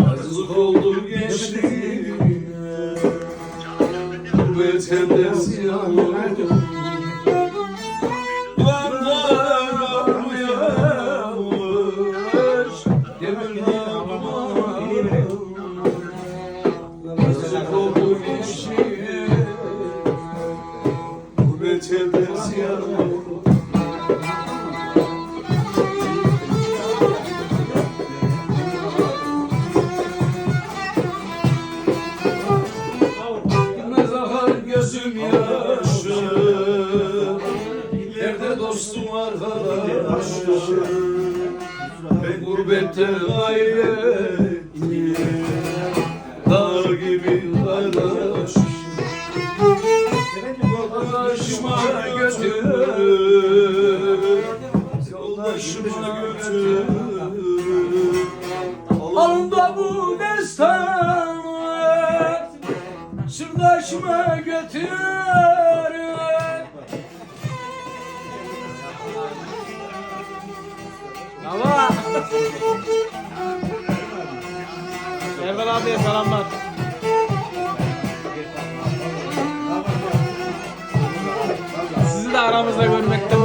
Yazık oldu gençliğime Gurbet elde ziyan oldu Yazık oldu gençliğime dostum arkadaşım Ben gurbette kaybettim Dağ gibi kardeş Yoldaşıma götür Yoldaşıma götür. Alında bu destanı Sırdaşıma götür Baba. Ervel abiye selamlar. Sizi de aramızda görmekte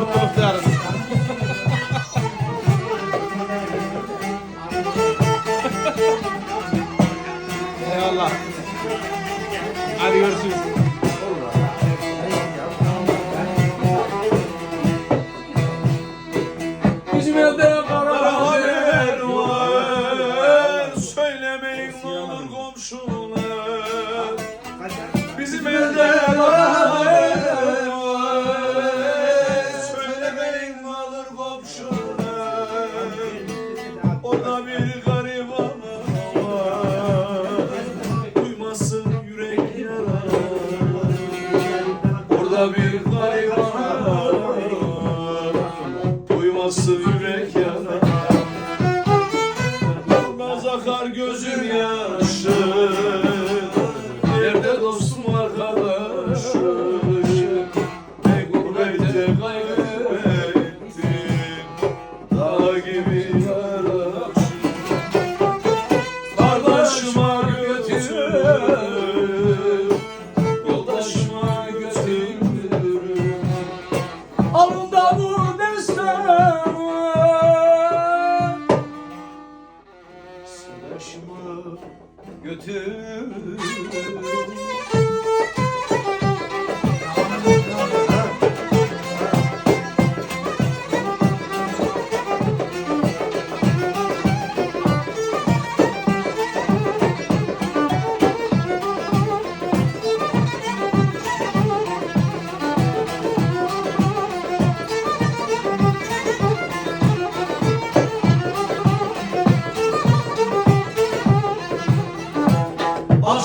Duymasın yürek yanar? Olmaz akar gözüm yaşı Nerede dostum arkadaşım Ne gurbette kaybettim Dağ gibi yaraşım Kardeşime götür Yoldaşıma götür Alında bu destan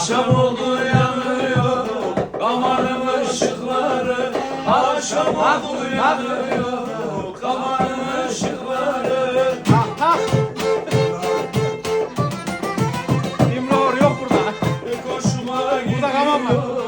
Akşam oldu yanıyor Kamanın ışıkları Akşam oldu yanıyor Kamanın ışıkları İmror yok burada. Koşuma gidiyor Burada kaman var.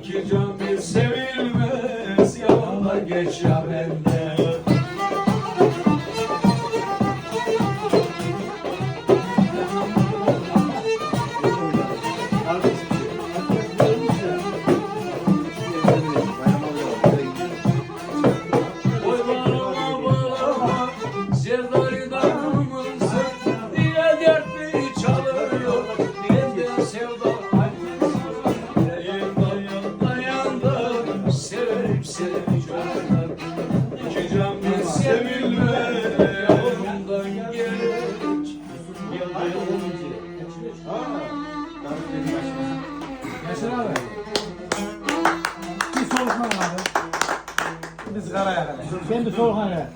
İki can bir sevilmez Yalanlar geç ya benden Yaşar abi. Bir soluklan abi. Bir sigara yakala. Ben bir soluklan ya.